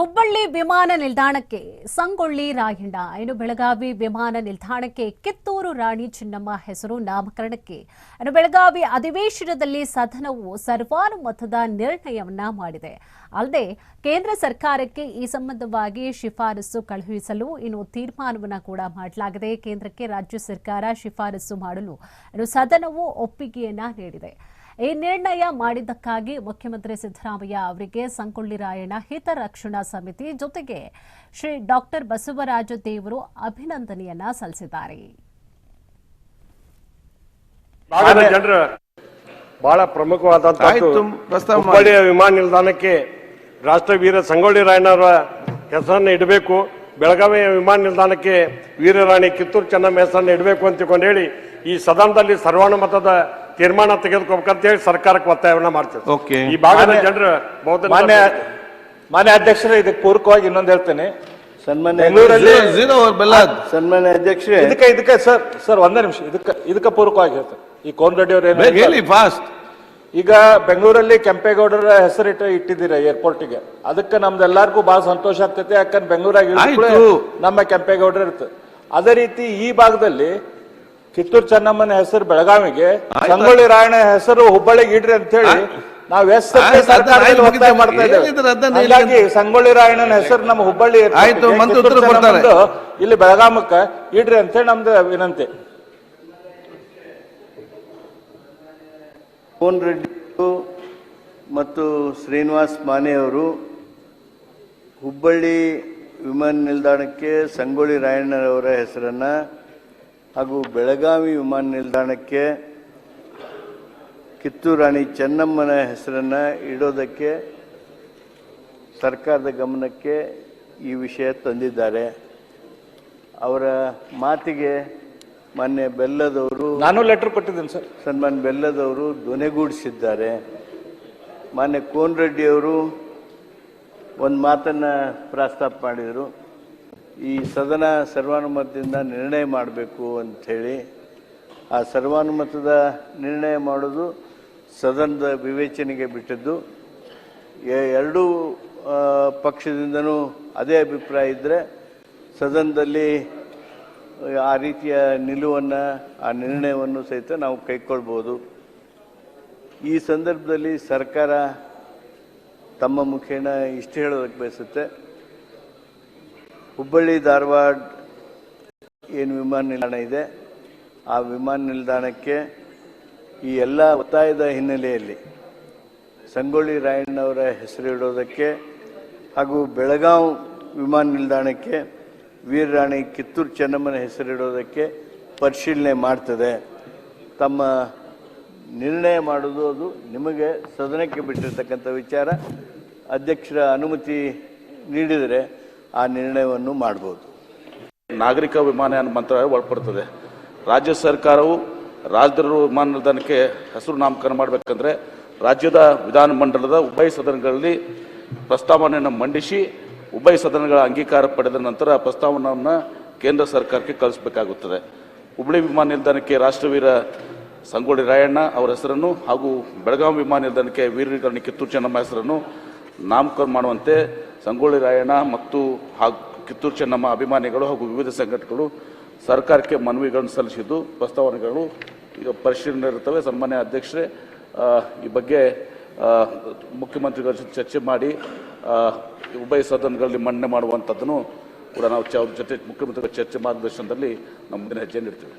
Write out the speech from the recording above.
ಹುಬ್ಬಳ್ಳಿ ವಿಮಾನ ನಿಲ್ದಾಣಕ್ಕೆ ಸಂಗೊಳ್ಳಿ ರಾಯಣ್ಣ. ಇನ್ನು ಬೆಳಗಾವಿ ವಿಮಾನ ನಿಲ್ದಾಣಕ್ಕೆ ಕಿತ್ತೂರು ರಾಣಿ ಚಿನ್ನಮ್ಮ ಹೆಸರು ನಾಮಕರಣಕ್ಕೆ. ಇನ್ನು ಬೆಳಗಾವಿ ಅಧಿವೇಶನದಲ್ಲಿ ಸದನವು ಸರ್ವಾನುಮತದ ನಿರ್ಣಯವನ್ನ ಮಾಡಿದೆ. ಅಲ್ಲದೆ ಕೇಂದ್ರ ಸರ್ಕಾರಕ್ಕೆ ಈ ಸಂಬಂಧವಾಗಿ ಶಿಫಾರಸು ಕಳುಹಿಸಲು ಇನ್ನು ತೀರ್ಮಾನವನ್ನು ಕೂಡ ಮಾಡಲಾಗಿದೆ. ಕೇಂದ್ರಕ್ಕೆ ರಾಜ್ಯ ಸರ್ಕಾರ ಶಿಫಾರಸು ಮಾಡಲು ಸದನವು ಒಪ್ಪಿಗೆಯನ್ನ ನೀಡಿದೆ. ಈ ನಿರ್ಣಯ ಮಾಡಿದ್ದಕ್ಕಾಗಿ ಮುಖ್ಯಮಂತ್ರಿ ಸಿದ್ದರಾಮಯ್ಯ ಅವರಿಗೆ ಸಂಗೊಳ್ಳಿ ರಾಯಣ್ಣ ಹಿತರಕ್ಷಣಾ ಸಮಿತಿ ಜೊತೆಗೆ ಶ್ರೀ ಡಾಕ್ಟರ್ ಬಸವರಾಜ ದೇವರು ಅಭಿನಂದನೆಯನ್ನ ಸಲ್ಲಿಸಿದ್ದಾರೆ. ಬಹಳ ಹುಬ್ಬಳ್ಳಿಯ ವಿಮಾನ ನಿಲ್ದಾಣಕ್ಕೆ ರಾಷ್ಟ್ರವೀರ ಸಂಗೊಳ್ಳಿ ರಾಯಣ್ಣವರ ಹೆಸರನ್ನು ಇಡಬೇಕು. ಬೆಳಗಾವಿಯ ವಿಮಾನ ನಿಲ್ದಾಣಕ್ಕೆ ವೀರರಾಣಿ ಕಿತ್ತೂರು ಚೆನ್ನಮ್ಮ ಹೆಸರನ್ನು ಇಡಬೇಕು ಅಂತ ಹೇಳಿ ಈ ಸದನದಲ್ಲಿ ಸರ್ವಾನುಮತದ ತೀರ್ಮಾನ ತೆಗೆದುಕೋಬೇಕಂತ ಹೇಳಿ ಸರ್ಕಾರಕ್ಕೆ ಒತ್ತಾಯವನ್ನ ಮಾಡ್ತೇವೆ. ಓಕೆ ಈ ಭಾಗದ ಜನರ ಬಹುತೇಕ ಮಾನ್ಯ ಮಾನ್ಯ ಅಧ್ಯಕ್ಷರೇ ಇದಕ್ಕೆ ಪೂರಕವಾಗಿ ಇನ್ನೊಂದು ಹೇಳ್ತೇನೆ. ಸನ್ಮಾನ್ಯ ಬೆಂಗಳೂರಲ್ಲಿ over ಸನ್ಮಾನ್ಯ ಅಧ್ಯಕ್ಷರೇ. ಇದಕ್ಕೆ ಇದಕ್ಕೆ ಸರ್ ಸರ್ ಒಂದೇ ನಿಮಿಷ. ಇದಕ್ಕೆ ಇದಕ್ಕೆ ಪೂರಕವಾಗಿ ಹೇಳ್ತೇನೆ. ಈ ಕೋನ್ ರೆಡ್ಡಿ ಅವರು ಏನು ಹೇಳಿ? ಫಾಸ್ಟ್ ಈಗ ಬೆಂಗಳೂರಲ್ಲಿ ಕೆಂಪೇಗೌಡರ ಹೆಸರಿಟ್ಟು ಇಟ್ಟಿದ್ದೀರಾ ಏರ್ಪೋರ್ಟಿಗೆ ಅದಕ್ಕೆ ಎಲ್ಲಾರ್ಗು ಬಹಳ ಸಂತೋಷ ಆಗ್ತೈತೆ ಯಾಕಂದ್ರೆ ಬೆಂಗಳೂರಾಗ ನಮ್ಮ ಕೆಂಪೇಗೌಡರ ಇರ್ತದೆ ಅದೇ ರೀತಿ ಈ ಭಾಗದಲ್ಲಿ ಕಿತ್ತೂರು ಚೆನ್ನಮ್ಮನ ಹೆಸರು ಬೆಳಗಾವಿಗೆ ಸಂಗೊಳ್ಳಿ ರಾಯಣ್ಣ ಹೆಸರು ಹುಬ್ಬಳ್ಳಿಗೆ ಇಡ್ರಿ ಅಂತ ಹೇಳಿ ನಾವ್ ಎಸ್ ಮಾಡ್ತಾ ಇದ್ದೇವೆ. ಸಂಗೊಳ್ಳಿ ರಾಯಣ್ಣನ ಹೆಸರು ನಮ್ಮ ಹುಬ್ಬಳ್ಳಿ airport ಆಯ್ತು, ಗೆ ಮಂತ್ರಿ ಉತ್ತರ ಕೊಡ್ತಾರೆ. ಇಲ್ಲಿ ಬೆಳಗಾಮಕ್ಕ ಇಡ್ರಿ ಅಂತ ಹೇಳಿ ನಮ್ದು ವಿನಂತಿ. ಪೋನ್ ರೆಡ್ಡಿ ಮತ್ತು ಶ್ರೀನಿವಾಸ್ ಮಾನೆ ಅವರು ಹುಬ್ಬಳ್ಳಿ ವಿಮಾನ ನಿಲ್ದಾಣಕ್ಕೆ ಸಂಗೊಳ್ಳಿ ರಾಯಣ್ಣರವರ ಹೆಸರನ್ನ ಹಾಗೂ ಬೆಳಗಾವಿ ವಿಮಾನ ನಿಲ್ದಾಣಕ್ಕೆ ಕಿತ್ತೂರು ರಾಣಿ ಚೆನ್ನಮ್ಮನ ಹೆಸರನ್ನು ಇಡೋದಕ್ಕೆ ಸರ್ಕಾರದ ಗಮನಕ್ಕೆ ಈ ವಿಷಯ ತಂದಿದ್ದಾರೆ. ಅವರ ಮಾತಿಗೆ ಮಾನ್ಯ ಬೆಲ್ಲದವರು ನಾನು ಲೆಟರ್ ಕೊಟ್ಟಿದ್ದೀನಿ ಸರ್. ಸನ್ಮಾನ್ ಬೆಲ್ಲದವರು ಧ್ವನಿಗೂಡಿಸಿದ್ದಾರೆ. ಮಾನ್ಯ ಕೋನ್ ರೆಡ್ಡಿ ಅವರು ಒಂದು ಮಾತನ್ನು ಪ್ರಸ್ತಾಪ ಮಾಡಿದರು. ಈ ಸದನ ಸರ್ವಾನುಮತದಿಂದ ನಿರ್ಣಯ ಮಾಡಬೇಕು ಅಂಥೇಳಿ ಆ ಸರ್ವಾನುಮತದ ನಿರ್ಣಯ ಮಾಡೋದು ಸದನದ ವಿವೇಚನೆಗೆ ಬಿಟ್ಟಿದ್ದು. ಎರಡೂ ಪಕ್ಷದಿಂದನೂ ಅದೇ ಅಭಿಪ್ರಾಯ ಇದ್ದರೆ ಸದನದಲ್ಲಿ ಆ ರೀತಿಯ ನಿಲುವನ್ನು, ಆ ನಿರ್ಣಯವನ್ನು ಸಹಿತ ನಾವು ಕೈಕೊಳ್ಬೋದು. ಈ ಸಂದರ್ಭದಲ್ಲಿ ಸರ್ಕಾರ ತಮ್ಮ ಮುಖೇನ ಇಷ್ಟು ಹೇಳೋದಕ್ಕೆ ಬಯಸುತ್ತೆ. ಹುಬ್ಬಳ್ಳಿ, ಧಾರವಾಡ ಏನು ವಿಮಾನ ನಿಲ್ದಾಣ ಇದೆ, ಆ ವಿಮಾನ ನಿಲ್ದಾಣಕ್ಕೆ ಈ ಎಲ್ಲ ಒತ್ತಾಯದ ಹಿನ್ನೆಲೆಯಲ್ಲಿ ಸಂಗೊಳ್ಳಿ ರಾಯಣ್ಣವರ ಹೆಸರಿಡೋದಕ್ಕೆ ಹಾಗೂ ಬೆಳಗಾವ್ ವಿಮಾನ ನಿಲ್ದಾಣಕ್ಕೆ ವೀರರಾಣಿ ಕಿತ್ತೂರು ಚೆನ್ನಮ್ಮನ ಹೆಸರಿಡೋದಕ್ಕೆ ಪರಿಶೀಲನೆ ಮಾಡ್ತದೆ. ತಮ್ಮ ನಿರ್ಣಯ ಮಾಡೋದು ಅದು. ನಿಮಗೆ ಸದನಕ್ಕೆ ಬಿಟ್ಟಿರ್ತಕ್ಕಂಥ ವಿಚಾರ. ಅಧ್ಯಕ್ಷರ ಅನುಮತಿ ನೀಡಿದರೆ ಆ ನಿರ್ಣಯವನ್ನು ಮಾಡ್ಬೋದು. ನಾಗರಿಕ ವಿಮಾನಯಾನ ಮಂತ್ರಾಲಯ ಒಳಪಡುತ್ತದೆ. ರಾಜ್ಯ ಸರ್ಕಾರವು ರಾಜಧಾನಿ ವಿಮಾನ ನಿಲ್ದಾಣಕ್ಕೆ ಹೆಸರು ನಾಮಕರಣ ಮಾಡಬೇಕಂದ್ರೆ ರಾಜ್ಯದ ವಿಧಾನಮಂಡಲದ ಉಭಯ ಸದನಗಳಲ್ಲಿ ಪ್ರಸ್ತಾವನೆಯನ್ನು ಮಂಡಿಸಿ ಉಭಯ ಸದನಗಳ ಅಂಗೀಕಾರ ಪಡೆದ ನಂತರ ಪ್ರಸ್ತಾವನೆಯನ್ನು ಕೇಂದ್ರ ಸರ್ಕಾರಕ್ಕೆ ಕಳಿಸಬೇಕಾಗುತ್ತದೆ. ಹುಬ್ಬಳ್ಳಿ ವಿಮಾನ ನಿಲ್ದಾಣಕ್ಕೆ ರಾಷ್ಟ್ರವೀರ ಸಂಗೊಳ್ಳಿ ರಾಯಣ್ಣ ಅವರ ಹೆಸರನ್ನು ಹಾಗೂ ಬೆಳಗಾವಿ ವಿಮಾನ ನಿಲ್ದಾಣಕ್ಕೆ ವೀರರಾಣಿ ಕಿತ್ತೂರು ಚೆನ್ನಮ್ಮ ಹೆಸರನ್ನು ನಾಮಕರಣ ಮಾಡುವಂತೆ ಸಂಗೊಳ್ಳಿ ರಾಯಣ್ಣ ಮತ್ತು ಹಾಗೂ ಕಿತ್ತೂರು ಚೆನ್ನಮ್ಮ ಅಭಿಮಾನಿಗಳು ಹಾಗೂ ವಿವಿಧ ಸಂಘಟನೆಗಳು ಸರ್ಕಾರಕ್ಕೆ ಮನವಿಗಳನ್ನು ಸಲ್ಲಿಸಿದ್ದು, ಪ್ರಸ್ತಾವನೆಗಳು ಈಗ ಪರಿಶೀಲನೆ ಇರುತ್ತವೆ. ಸನ್ಮಾನ್ಯ ಅಧ್ಯಕ್ಷರೇ ಈ ಬಗ್ಗೆ ಮುಖ್ಯಮಂತ್ರಿಗಳ ಜೊತೆ ಚರ್ಚೆ ಮಾಡಿ ಉಭಯ ಸದನಗಳಲ್ಲಿ ಮಂಡನೆ ಮಾಡುವಂಥದ್ದನ್ನು ಕೂಡ ನಾವು ಅವ್ರ ಜೊತೆ ಮುಖ್ಯಮಂತ್ರಿಗಳ ಚರ್ಚೆ ಮಾರ್ಗದರ್ಶನದಲ್ಲಿ ನಮ್ಮ ಮುಂದಿನ ಹೆಜ್ಜೆ ನೀಡ್ತೀವಿ